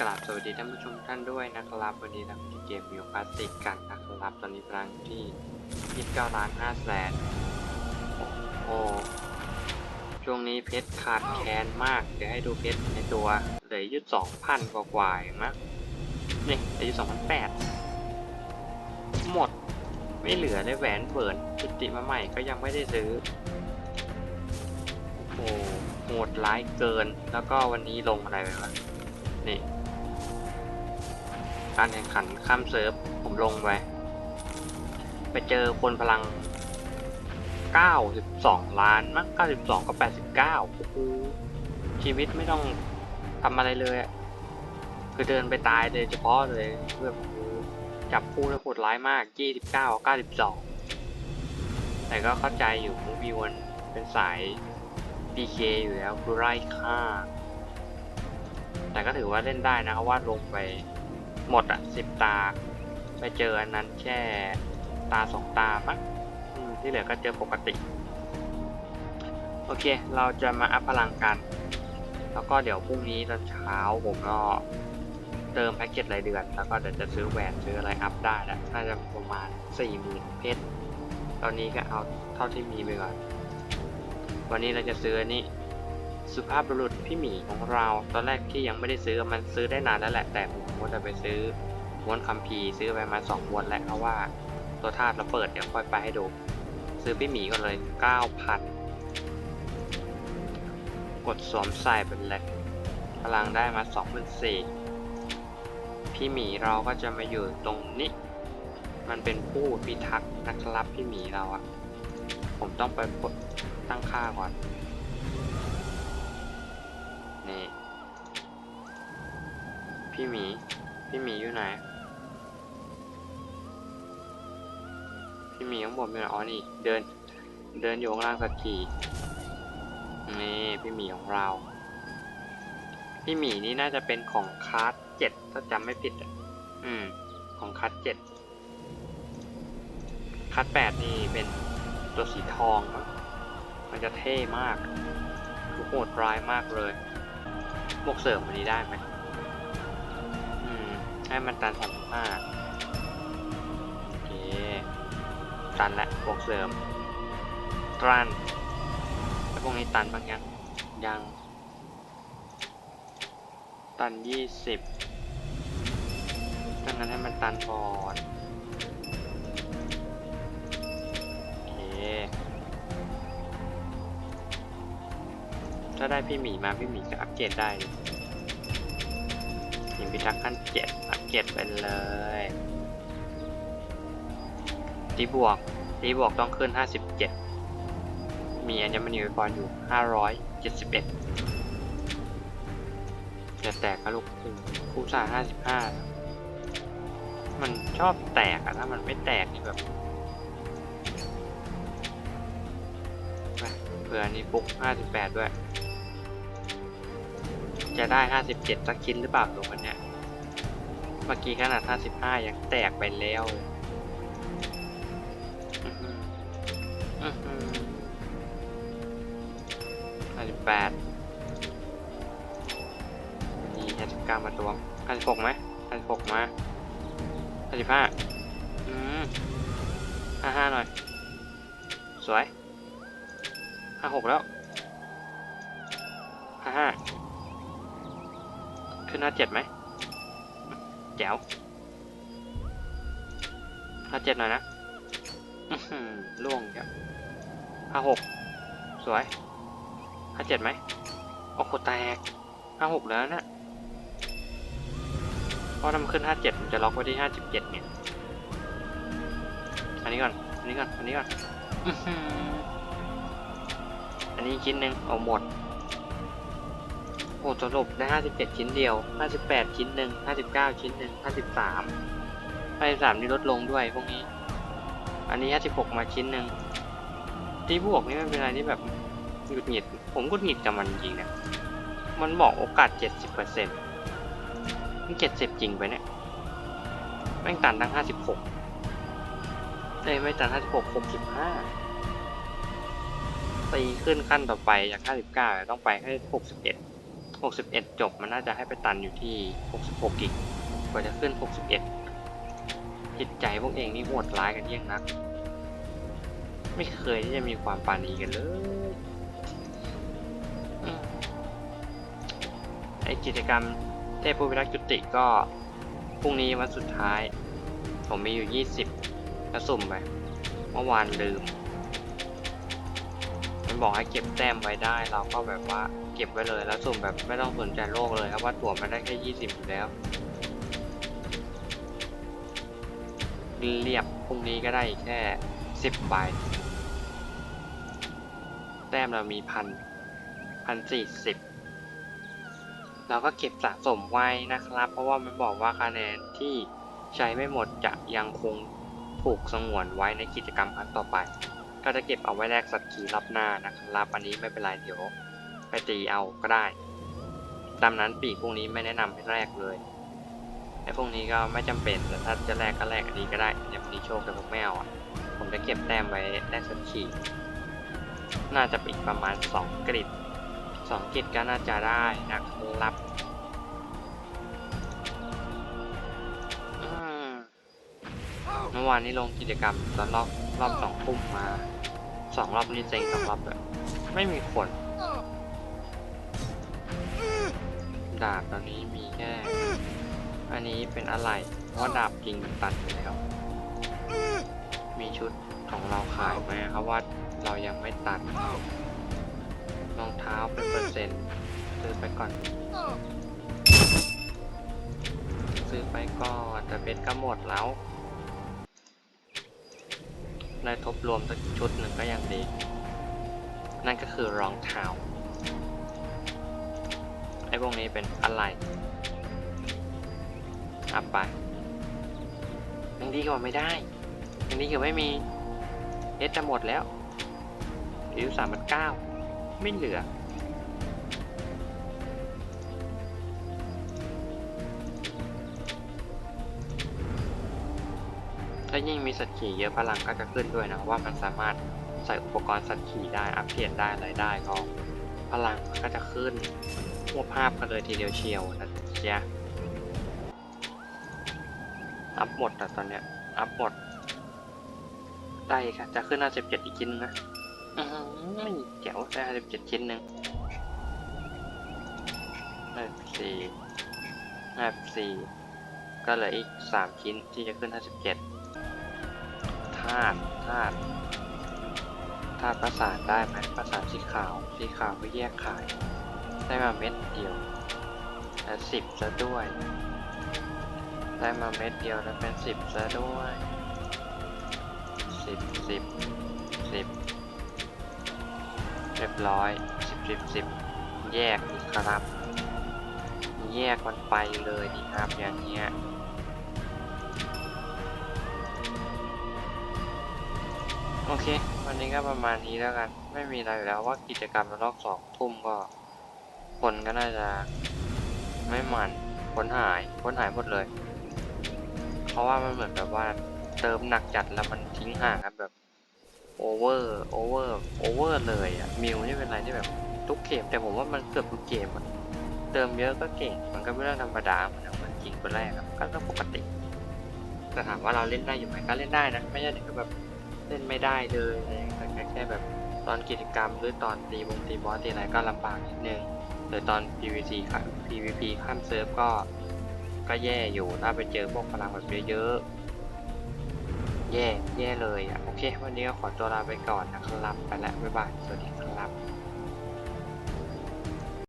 กราบสวัสดีท่านผู้ชมท่านด้วยนะครับวันนี้เราจะเกมวิวคลาสสิกกันนะครับตอนนี้พลังที่ 29ล้าน5แสนโอ้โหช่วงนี้เพชรขาดแคลนมาก เดี๋ยวให้ดูเพชรในตัวเหลือยุด2,000กว่ากว่าเองนะนี่เหลืออยุด2,800หมดไม่เหลือเลยแหวนเบิร์นจุติมาใหม่ก็ยังไม่ได้ซื้อโอ้โหโหดร้ายเกินแล้วก็วันนี้ลงอะไรไปวะนี่ การแข่งขันข้ามเซิร์ฟผมลงไปไปเจอคนพลัง 92 ล้านมั้ง92กับ89โอ้โหชีวิตไม่ต้องทำอะไรเลยคือเดินไปตายเลยเฉพาะเลยเพื่อจับคู่แล้วโหดร้ายมาก 29 92 แต่ก็เข้าใจอยู่มูวิวันเป็นสาย PK อยู่แล้วคือไล่ฆ่า แต่ก็ถือว่าเล่นได้นะเพราะว่าลงไป หมดอะสิบตา ไปเจออันนั้นแค่ตาสองตามั้งที่เหลือก็เจอปกติ โอเค เราจะมาอัพพลังกัน แล้วก็เดี๋ยวพรุ่งนี้ตอนเช้าผมก็เติมแพ็กเกจรายเดือน แล้วก็เดี๋ยวจะซื้อแหวนซื้ออะไรอัพได้แล้วน่าจะประมาณสี่หมื่นเพชร ตอนนี้ก็เอาเท่าที่มีไปก่อน วันนี้เราจะซื้ออันนี้ สุภาพบุรุษพี่หมีของเรา ตอนแรกที่ยังไม่ได้ซื้อมันซื้อได้นานแล้วแหละ แต่ผมว่าจะไปซื้อม้วนคัมภีร์ซื้อไปมาสองม้วนแล้วเพราะว่าตัวธาตุเราเปิดเดี๋ยวค่อยไปให้ดู ซื้อพี่หมีก่อนเลยเก้าพันกดสวมใส่เป็นเลยพลังได้มาสองพันสี่พี่หมีเราก็จะมาอยู่ตรงนี้ มันเป็นผู้พิทักษ์นะครับพี่หมีเราอะผมต้องไปกดตั้งค่าก่อน นี่ พี่หมี พี่หมีอยู่ไหน พี่หมีของผมอยู่ไหนอ๋อนี่ เดิน เดินอยู่ข้างล่างสักทีนี่พี่หมีของเรา พี่หมีนี่น่าจะเป็นของคาร์ดเจ็ดถ้าจำไม่ผิดอะ อืม ของคาร์ดเจ็ดคาร์ดแปดนี่เป็นตัวสีทองมั้งมันจะเท่มากโหดร้ายมากเลย บวกเสริมวันนี้ได้ไหมอืม ให้มันตันสามห้าโอเค ตันและบวกเสริมตันแล้วพวกนี้ตันบ้างยัง ยัง ตันยี่สิบดังนั้นให้มันตันก่อนโอเค ถ้าได้พี่หมีมาพี่หมีก็อัปเกรดได้ยหินพิทักษ์ขั้นเจ็ดอัปเกรดไปเลยตีบวกตีบวกต้องขึ้น 57 มีอัญมณีไวพรอยู่ 571จะแตกกระลูกคู่คู่ซ่า55 มันชอบแตกอะถ้ามันไม่แตกนี่แบบเผื่อนนี้ปุ๊ก 58 ด้วย จะได้ 57สักชิ้นหรือเปล่าตรงมันเนี่ยเมื่อกี้ขนาด 55 ยังแตกไปแล้วอื้อหืออื้อหือ58นี่59มาตัว56ไหม56มา55อืม55หน่อย สวย56แล้ว55 ขึ้นห้าเจ็ดไหมแจ๋วห้าเจ็ดหน่อยนะล่วงแกห้าหกสวยห้าเจ็ดไหมโอ้โหแตกห้าหกแล้วนะเพราะถ้ามันขึ้นห้าเจ็ดมันจะล็อกไว้ที่ห้าสิบเจ็ดเนี่ยอันนี้ก่อนอันนี้ก่อนอันนี้ก่อนอันนี้ชิ้นหนึ่งเอาหมด โอ้สรุปได้ 57 ชิ้นเดียว 58 ชิ้นหนึ่ง59 ชิ้นหนึ่ง53 53นี่ลดลงด้วยพวกนี้ อันนี้ 56 มาชิ้นหนึ่งที่บวกนี่มันเป็นอะไรที่แบบหงุดหงิด ผมก็หงิดกับมันจริงนะมันบอกโอกาส 70%มัน 70 จริงไปเนี่ยแม่งตันทั้ง 56เลยไม่ตัน 56 65ตีขึ้นขั้นต่อไปจาก 59 ต้องไปให้ 61 61 จบมันน่าจะให้ไปตันอยู่ที่ 66กิกกว่าจะขึ้น 61 จิตใจพวกเองนี่โหดร้ายกันเยี่ยงนัก ไม่เคยที่จะมีความปานีกันเลยอืมไอกิจกรรมเทพผู้พิทักษ์จุติก็พรุ่งนี้วันสุดท้าย ผมมีอยู่ 20ก็สุ่มไปเมื่อวานลืม มันบอกให้เก็บแต้มไว้ได้เราก็แบบว่า เก็บไว้เลย แล้วสุ่มแบบไม่ต้องสนใจโลกเลยครับว่าตั๋วมันได้แค่ 20อยู่แล้ว เรียบพรุ่งนี้ก็ได้แค่ 10ใบแต้มเรามีพันพันสี่สิบเราก็เก็บสะสมไว้นะครับ เพราะว่ามันบอกว่าคะแนนที่ใช้ไม่หมดจะยังคงถูกสงวนไว้ในกิจกรรมครั้งต่อไป ก็จะเก็บเอาไว้แลกสัตว์ขี่รอบหน้านะครับ อันนี้ไม่เป็นไรเดี๋ยว ไปตีเอาก็ได้ตามนั้นปีกพวกนี้ไม่แนะนำให้แลกเลยไอ้พวกนี้ก็ไม่จำเป็นแต่ถ้าจะแลกก็แลกอันนี้ก็ได้อย่างนี้โชคแต่ผมไม่เอาอะ ผมจะเก็บแต้มไว้แลกสัตว์ขี่น่าจะอีกประมาณสองกริดสองกริดก็น่าจะได้นะครับเมื่อวานนี้ลงกิจกรรมตอนรอบรอบสองทุ่มมาสองรอบนี้เซ็งสองรอบเลยไม่มีคน ดาบตอนนี้มีแค่ อันนี้เป็นอะไร เพราะว่าดาบจริงมันตัดอยู่แล้ว มีชุดของเราขายไหมครับว่าเรายังไม่ตัด รองเท้าเป็นเปอร์เซ็นต์ซื้อไปก่อน ซื้อไปก่อนแต่เป็นก็หมดแล้วได้ทบรวมสักชุดหนึ่งก็ยังดี นั่นก็คือรองเท้า พวกนี้เป็นอะไรอัพไปยังดีกว่าไม่ได้ยังดีกว่าไม่มีเอสจะหมดแล้วอายุสามพันเก้าไม่เหลือถ้ายิ่งมีสัตว์ขี่เยอะพลังก็จะขึ้นด้วยนะว่ามันสามารถใส่อุปกรณ์สัตว์ขี่ได้อัปเกรดได้อะไรได้ก็พลังก็จะขึ้น ทั่วภาพกันเลยทีเดียวเชียวนะเชียอัพหมดแต่ตอนเนี้ย อัพหมด ได้ค่ะ จะขึ้น57อีกชิ้นนะอือหือแจ๋วได้57ชิ้นหนึ่งห้าสี่ห้าสี่ก็เหลืออีกสามชิ้นที่จะขึ้น57ธาตุธาตุธาตุประสานได้ไหมประสานสีขาว สีขาวก็แยกขาย ได้มาเม็ดเดียวและสิบซะด้วย ได้มาเม็ดเดียวแล้วเป็นสิบซะด้วยสิบสิบสิบเรียบร้อยสิบสิบสิบแยกอีครับ แยกมันไปเลยดีครับอย่างเงี้ยโอเค วันนี้ก็ประมาณนี้แล้วกัน ไม่มีอะไรแล้วว่ากิจกรรมรอบสองทุ่มก็ คนก็น่าจะไม่มันคนหายคนหายหมดเลย เพราะว่ามันเหมือนแบบว่าเติมหนักจัดแล้วมันทิ้งห่างครับแบบโอเวอร์โอเวอร์โอเวอร์เลยอะมิวนี่เป็นอะไรที่แบบทุกเกมแต่ผมว่ามันเกือบทุกเกมอะเติมเยอะก็เก่ง มันก็ไม่เรื่องธรรมดาเหมือนมือนจริงคนแรกครับก็เรื่องปกติแต่ถามว่าเราเล่นได้อยู่ไหมก็เล่นได้นะไม่ใช่ถึงกับแบบเล่นไม่ได้เลยแต่แค่แบบตอนกิจกรรมหรือตอนตีวงตีบอสตีอะไรก็ลำบากนิดนึง หรือตอน PVC ค่ะ PVP ข้ามเซิร์ฟก็ก็แย่อยู่ถ้าไปเจอพวกพลังแบบเยอะๆแย่แย่เลยอะ โอเค วันนี้ก็ขอตัวลาไปก่อนนะครับ ไปแล้ว บ๊ายบาย สวัสดี